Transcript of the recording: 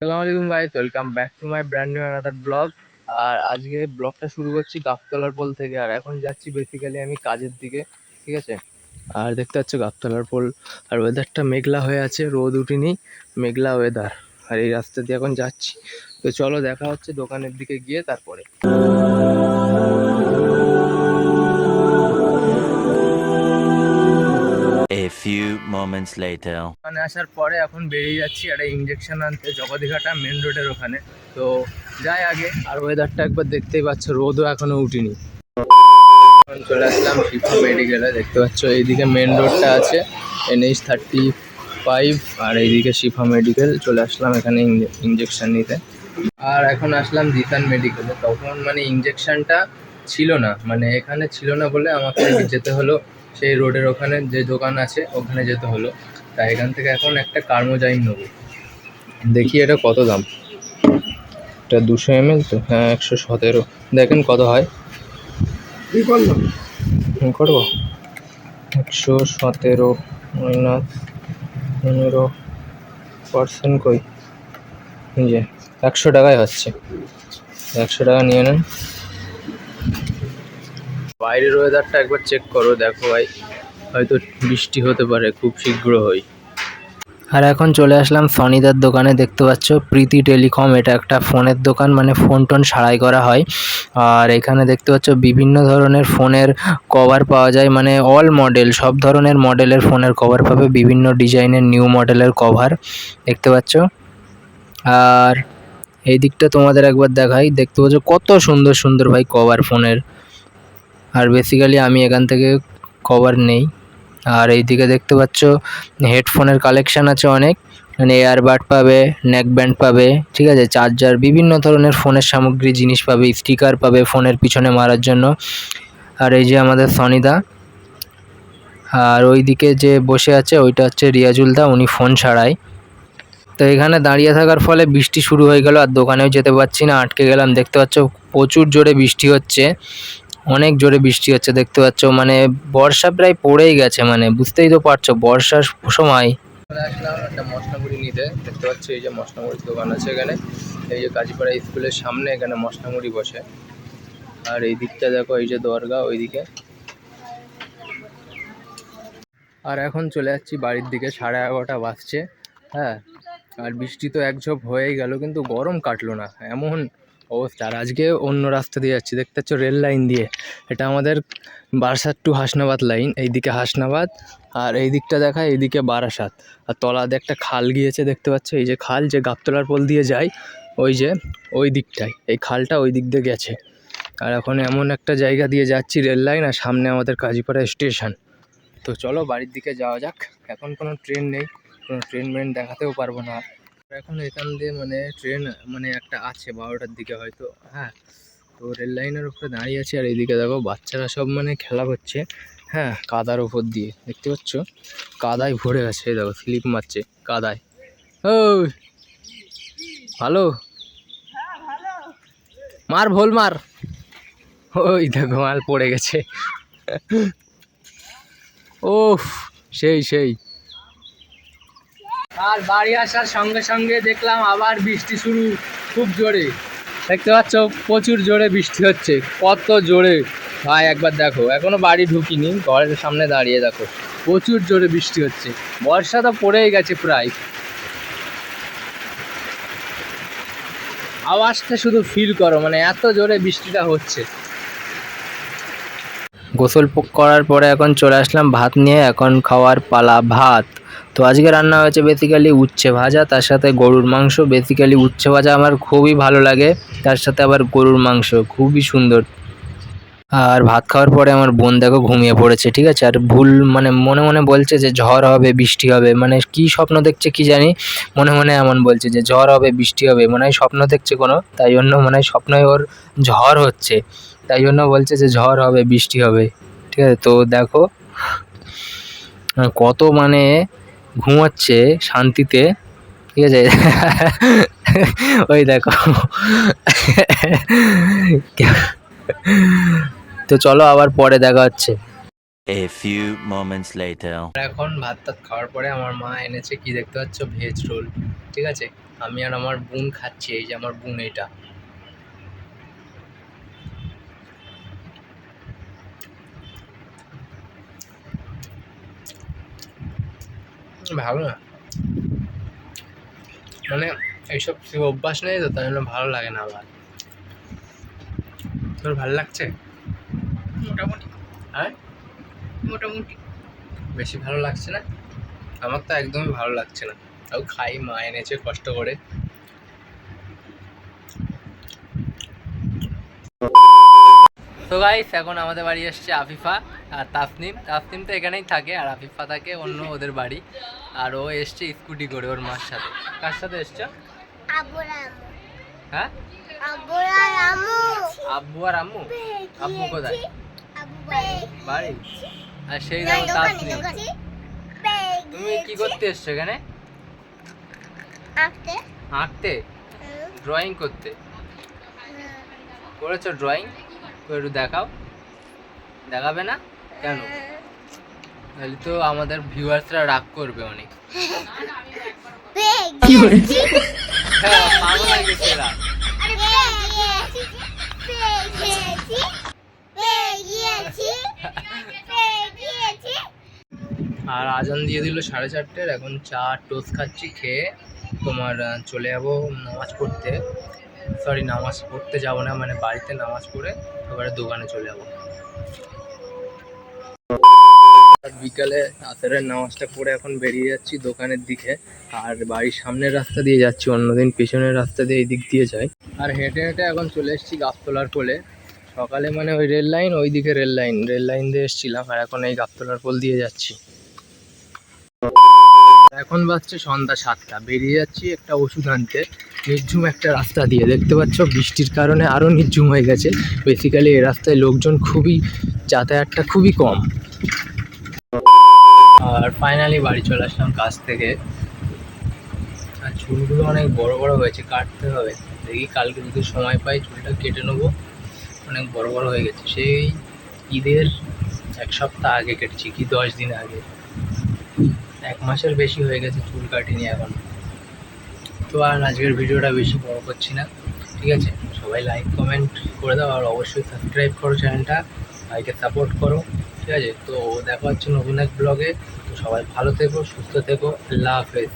আসসালামু আলাইকুম guys welcome back to my brand new another blog আর আজকে ব্লগটা শুরু করছি গাবতলার পোল থেকে, আর এখন যাচ্ছি বেসিক্যালি আমি কাজের দিকে, ঠিক আছে? আর দেখতে পাচ্ছ গাবতলার পোল, আর ওয়েদারটা মেঘলা হয়ে আছে, রোদ উঠিনি, মেঘলা ওয়েদার আর এই রাস্তা দিয়ে এখন যাচ্ছি। তো চলো দেখা হচ্ছে দোকানের দিকে গিয়ে তারপরে। Moments later. ওখানে আসার পরে এখন বেরিয়ে যাচ্ছি একটা ইঞ্জেকশন আনতে জগদীঘাটা মেন রোডের ওখানে। তো যাই আগে, আর ওয়েদারটা একবার দেখতেই পাচ্ছ, রোদও এখনও উঠিনি। এখন চলে আসলাম শিফা মেডিকেলে দেখতে পাচ্ছ এইদিকে মেন রোডটা আছে এনএইচ থার্টি ফাইভ আর এইদিকে শিফা মেডিকেল চলে আসলাম এখানে ইঞ্জেকশন নিতে। আর এখন আসলাম জিতান মেডিকেলে তখন মানে ইঞ্জেকশনটা ছিল না মানে এখানে ছিল না বলে আমাকে যেতে হলো সেই রোডের ওখানে যে দোকান আছে ওখানে যেতে হলো। তাই এখান থেকে এখন একটা কার্মোজাইম নেব। দেখি এটা কত দাম। এটা দুশো এমএল তো? হ্যাঁ একশো সতেরো। দেখেন কত হয়। করব। একশো সতেরো মাইনাস পনেরো পার্সেন্ট কই? যে একশো টাকায় হচ্ছে। একশো টাকা নিয়ে নেন। বাইরের ওয়েদারটা একবার চেক করো, দেখো ভাই। হয়তো বৃষ্টি হতে পারে, খুব শীঘ্রই আর এখন চলে আসলাম সনিদার দোকানে, দেখতে পাচ্ছ প্রীতি টেলিকম, এটা একটা ফোনের দোকান মানে ফোন টোন সারাই করা হয়। আর এখানে দেখতে পাচ্ছ বিভিন্ন ধরনের ফোনের কভার পাওয়া যায় মানে অল মডেল সব ধরনের মডেলের ফোনের কভার পাবে, বিভিন্ন ডিজাইনের নিউ মডেলের কভার দেখতে পাচ্ছ। আর এই দিকটা তোমাদের একবার দেখাই, দেখতে পাচ্ছ কত সুন্দর সুন্দর ভাই কভার ফোনের। আর বেসিক্যালি আমি এখান থেকে কভার নেই। আর এইদিকে দেখতে পাচ্ছ হেডফোনের কালেকশান আছে অনেক। মানে এয়ারবাড পাবে নেক ব্যান্ড পাবে, ঠিক আছে? চার্জার বিভিন্ন ধরনের ফোনের সামগ্রী, জিনিস পাবে স্টিকার পাবে ফোনের পিছনে মারার জন্য। আর এই যে আমাদের সনিদা। আর ওইদিকে যে বসে আছে, ওইটা হচ্ছে রিয়াজুলদা উনি ফোন ছাড়াই তো এখানে দাঁড়িয়ে থাকার ফলে বৃষ্টি শুরু হয়ে গেল, আর দোকানেও যেতে পারছি না, আটকে গেলাম। দেখতে পাচ্ছ, প্রচুর জোরে বৃষ্টি হচ্ছে। অনেক জোরে বৃষ্টি হচ্ছে, দেখতে পাচ্ছ। মানে বর্ষা প্রায় পড়েই গেছে মানে বুঝতেই তো পারছ, বর্ষার সময়। একটা নিতে, দেখতে পাচ্ছ এই যে দোকান আছে এখানে। এই যে স্কুলের সামনে এখানে বসে। আর এই দিকটা দেখো, এই যে ওইদিকে। আর এখন চলে যাচ্ছি বাড়ির দিকে, সাড়ে এগারোটা বাজছে হ্যাঁ। আর বৃষ্টি তো এক ঝোপ হয়েই গেল, কিন্তু গরম কাটলো না, এমন অবস্থা। আর আজকে অন্য রাস্তা দিয়ে যাচ্ছি। দেখতে পাচ্ছ রেল লাইন দিয়ে। এটা আমাদের বারাসাত টু হাসনাবাদ লাইন। এইদিকে হাসনাবাদ আর এই দিকটা দেখা, এইদিকে বারাসাত। আর তলাতে একটা খাল গিয়েছে, দেখতে পাচ্ছ? এই যে খাল যে গাবতলার পোল দিয়ে যায়, ওই যে ওই দিকটায়। এই খালটা ওই দিক দিয়ে গেছে। আর এখন এমন একটা জায়গা দিয়ে যাচ্ছি রেল লাইন আর সামনে আমাদের কাজীপাড়া স্টেশন। তো চলো বাড়ির দিকে যাওয়া যাক। এখন কোনো ট্রেন নেই। কোনো ট্রেন মেন দেখাতেও পারব না। এখন এখান দিয়ে মানে ট্রেন মানে একটা আছে বারোটার দিকে হয়তো হ্যাঁ। তো রেল লাইনের উপরে দাঁড়িয়ে আছে আর এইদিকে দেখো বাচ্চারা সব মানে খেলা করছে হ্যাঁ কাদার উপর দিয়ে, দেখতে পাচ্ছ? কাদায় ভরে গেছে দেখো স্লিপ মারছে, কাদায়। ও ভালো? মার, ভোল মার। ওই দেখো, মাল পড়ে গেছে। ও সেই সেই। আর বাড়ি আসার সঙ্গে সঙ্গে দেখলাম আবার বৃষ্টি শুরু, খুব জোরে। দেখতে পাচ্ছ, প্রচুর জোরে বৃষ্টি হচ্ছে, কত জোরে। ভাই, একবার দেখো, এখনও বাড়ি ঢুকিনি, ঘরের সামনে দাঁড়িয়ে দেখো, প্রচুর জোরে বৃষ্টি হচ্ছে। বর্ষা তো পড়েই গেছে প্রায়। আওয়াজটা শুধু ফিল করো মানে এত জোরে বৃষ্টিটা হচ্ছে। গোসল করার পরে এখন চলে আসলাম ভাত নিয়ে, এখন খাওয়ার পালা ভাত। তো আজকে রান্না হয়েছে বেসিক্যালি উচ্ছে ভাজা, তার সাথে গরুর মাংস। বেসিক্যালি উচ্ছে ভাজা আমার খুবই ভালো লাগে, তার সাথে আবার গরুর মাংস, খুবই সুন্দর। আর ভাত খাওয়ার পরে আমার বোন দেখো ঘুমিয়ে পড়েছে, ঠিক আছে? আর ভুল মানে মনে মনে বলছে যে ঝড় হবে, বৃষ্টি হবে। মানে কি স্বপ্ন দেখছে কি জানি? মনে মনে এমন বলছে যে ঝড় হবে, বৃষ্টি হবে। মনে হয় স্বপ্ন দেখছে কোনো, তাই জন্য মনে হয় স্বপ্নই ওর ঝড় হচ্ছে। তাই জন্য বলছে যে ঝড় হবে, বৃষ্টি হবে। ঠিক আছে? তো দেখো, কত মানে ঘুমাচ্ছে শান্তিতে। ঠিক আছে? ওই দেখো। তো চলো আবার পরে দেখা হচ্ছে। A few moments later. আর এখন ভাত টাত খাওয়ার পরে আমার মা এনেছে কি দেখতে পাচ্ছ? Veg roll. ঠিক আছে? আমি আর আমার বোন খাচ্ছি এই যে আমার বোন এটা। ভালো না। মানে এইসব অভ্যাস নেই তো তাই জন্য ভালো লাগে না আবার। তোর ভালো লাগছে? মোটামুটি। হ্যাঁ? মোটামুটি। বেশি ভালো লাগছে না? আমার তো একদমই ভালো লাগছে না। তাও খাই মা এনেছে কষ্ট করে। তো গাইস এখন আমাদের বাড়ি এসছে আফিফা আর তাসনিম। তাসনিম তো এখানেই থাকে আর আফিফা থাকে অন্য ওদের বাড়ি। আর ও এসছে স্কুটি করে ওর মার সাথে। কার সাথে এসছে? হ্যাঁ? আব্বু আর আম্মু? আব্বু কোথায়? বাড়ি? আর সেই দেখো তাসনিম। তুমি কি করতে এসছো এখানে? আঁকতে। ড্রয়িং করতে? করেছ ড্রয়িং একটু দেখাও। দেখাবে না? কেন? তাহলে তো আমাদের ভিউয়ার্সরা রাগ করবে অনেক। হ্যাঁ। আর আজান দিয়ে দিল সাড়ে চারটের এখন চা টোস্ট খাচ্ছি খেয়ে তোমার চলে যাব নামাজ পড়তে। সরি নামাজ পড়তে যাব না মানে বাড়িতে নামাজ পড়ে এবারে দোকানে চলে যাব। বিকালে আসরের নামাজটা পড়ে এখন বেরিয়ে যাচ্ছি দোকানের দিকে, আর বাড়ির সামনের রাস্তা দিয়ে যাচ্ছি, অন্যদিন পেছনের রাস্তা দিয়ে এই দিক দিয়ে যাই। আর হেঁটে হেঁটে এখন চলে এসেছি গাছতলার কোলে। সকালে মানে ওই রেল লাইন ওই দিকে রেল লাইন রেল লাইন দিয়ে এসেছিলাম, আর এখন এই গাছতলার পোল দিয়ে যাচ্ছি। এখন বাজছে সন্ধ্যা সাতটা। বেরিয়ে যাচ্ছি একটা ওষুধ আনতে। নির্ঝুম একটা রাস্তা দিয়ে। দেখতে পাচ্ছ, বৃষ্টির কারণে আরও নির্ঝুম হয়ে গেছে। বেসিক্যালি এই রাস্তায় লোকজন খুবই, যাতায়াতটা খুবই কম। আর ফাইনালি বাড়ি চলে আসলাম কাজ থেকে। আর চুলগুলো অনেক বড় বড় হয়েছে, কাটতে হবে। দেখি কালকে যদি সময় পাই, চুলটা কেটে নেব। অনেক বড় বড় হয়ে গেছে। সেই ঈদের এক সপ্তাহ আগে কেটেছি, কি দশ দিন আগে। এক মাসের বেশি হয়ে গেছে চুল কাটিনি এখন। তো আর আজকের ভিডিওটা বেশি বড় করছি না, ঠিক আছে? সবাই লাইক কমেন্ট করে দাও আর অবশ্যই সাবস্ক্রাইব করো চ্যানেলটা ভাইকে সাপোর্ট করো, ঠিক আছে? তো দেখা হচ্ছে নতুন এক ব্লগে তো সবাই ভালো থেকো, সুস্থ থেকো, আল্লাহ হাফেজ।